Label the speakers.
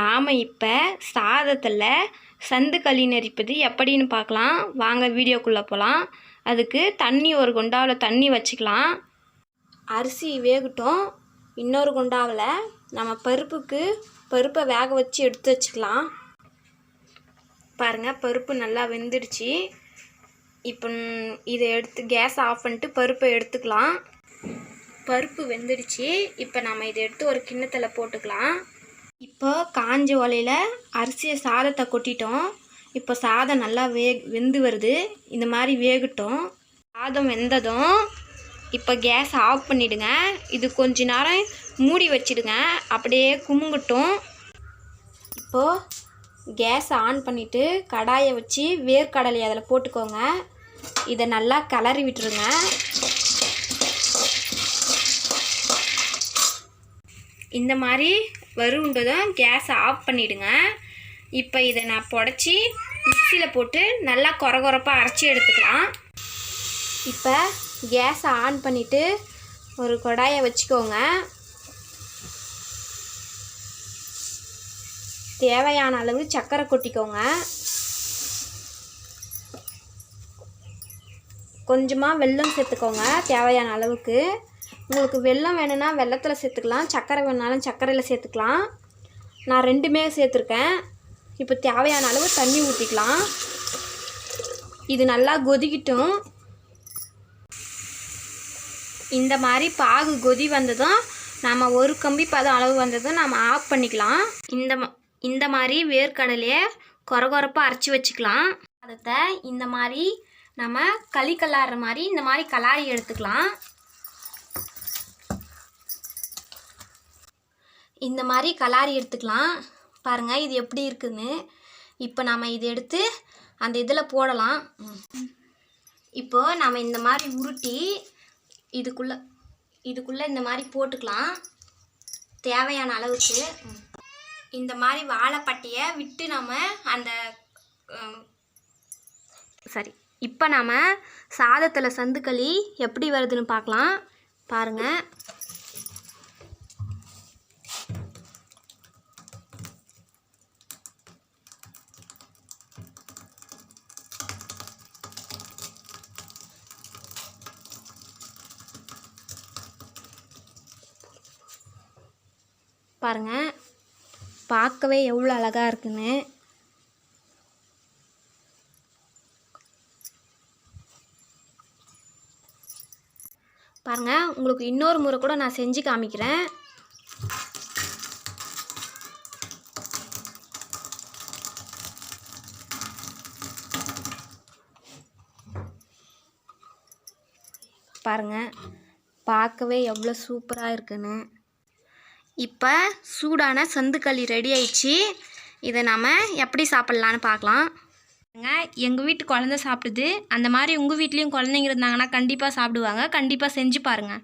Speaker 1: நாம் இப்போ சாதத்தில் சந்து களி நெரிப்பது எப்படின்னு பார்க்கலாம் வாங்க வீடியோக்குள்ளே போகலாம் அதுக்கு தண்ணி ஒரு குண்டாவில் தண்ணி வச்சுக்கலாம். அரிசி வேகட்டும். இன்னொரு குண்டாவில் நம்ம பருப்புக்கு பருப்பை வேக வச்சு எடுத்து வச்சுக்கலாம். பாருங்கள் பருப்பு நல்லா வெந்துடுச்சு. இப்போ இதை எடுத்து கேஸ் ஆஃப் பண்ணிட்டு பருப்பை எடுத்துக்கலாம். பருப்பு வெந்துடுச்சு. இப்போ நம்ம இதை எடுத்து ஒரு கிண்ணத்தில் போட்டுக்கலாம். இப்போது காஞ்ச ஒலையில் அரிசியை சாதத்தை கொட்டிட்டோம். இப்போ சாதம் நல்லா வே வெந்து வருது. இந்த மாதிரி வேகட்டும். சாதம் வெந்ததும் இப்போ கேஸ் ஆஃப் பண்ணிவிடுங்க இது கொஞ்ச நேரம் மூடி வச்சிடுங்க. அப்படியே குமுங்கட்டும். இப்போது கேஸ் ஆன் பண்ணிவிட்டு கடாயை வச்சு வேர்க்கடலையை அதில் போட்டுக்கோங்க. இதை நல்லா கிளறி விட்டுருங்க. இந்த மாதிரி வருண்டதும் கேஸை ஆஃப் பண்ணிவிடுங்க இப்போ இதை நான் புடச்சி மிக்சியில் போட்டு நல்லா கொர கொரப்பாக அரைச்சி எடுத்துக்கலாம். இப்போ கேஸை ஆன் பண்ணிவிட்டு ஒரு கொடாயை வச்சுக்கோங்க. தேவையான அளவு சர்க்கரை கொட்டிக்கோங்க. கொஞ்சமாக வெல்லம் சேர்த்துக்கோங்க தேவையான அளவுக்கு. உங்களுக்கு வெல்லம் வேணும்னா வெல்லத்தில் சேர்த்துக்கலாம் சர்க்கரை வேணாலும் சர்க்கரையில் சேர்த்துக்கலாம். நான் ரெண்டுமே சேர்த்துருக்கேன். இப்போ தேவையான அளவு தண்ணி ஊற்றிக்கலாம் இது நல்லா கொதிக்கட்டும். இந்த மாதிரி பாகு கொதி வந்ததும் நாம் ஒரு கம்பி பதம் அளவு வந்ததும் நாம் ஆஃப் பண்ணிக்கலாம். இந்த ம- இந்த மாதிரி வேர்க்கடலையை கொரகொரப்பாக அரைச்சி வச்சுக்கலாம். அதை இந்த மாதிரி நம்ம களி கலாடுற மாதிரி இந்த மாதிரி கலாரி எடுத்துக்கலாம். இந்த மாதிரி கலாரி எடுத்துக்கலாம். பாருங்கள் இது எப்படி இருக்குதுன்னு இப்போ நாம் இதை எடுத்து அந்த இதில் போடலாம். இப்போது இப்போ நாம் இந்த மாதிரி உருட்டி இதுக்குள்ளே இதுக்குள்ளே இந்த மாதிரி போட்டுக்கலாம். தேவையான அளவுக்கு. இந்த மாதிரி வாழைப்பட்டையை விட்டு நம்ம அந்த சரி இப்போ நாம் சாதத்தில் சந்துக்களி எப்படி வருதுன்னு பார்க்கலாம். பாருங்கள் பாருங்கள் பார்க்கவே எவ்வளோ அழகாக இருக்குன்னு. பாருங்கள் உங்களுக்கு இன்னொரு முறை கூட நான் செஞ்சு காமிக்கிறேன். பாருங்கள் பார்க்கவே எவ்வளோ சூப்பராக இருக்குன்னு. இப்போ சூடான சந்துக்களி ரெடி ஆயிடுச்சு. இதை நாம் எப்படி சாப்பிட்லான்னு பார்க்கலாம். எங்கள் வீட்டு குழந்த சாப்பிடுது. அந்த மாதிரி உங்கள் வீட்லேயும் குழந்தைங்க இருந்தாங்கன்னா கண்டிப்பாக சாப்பிடுவாங்க. கண்டிப்பாக செஞ்சு பாருங்கள்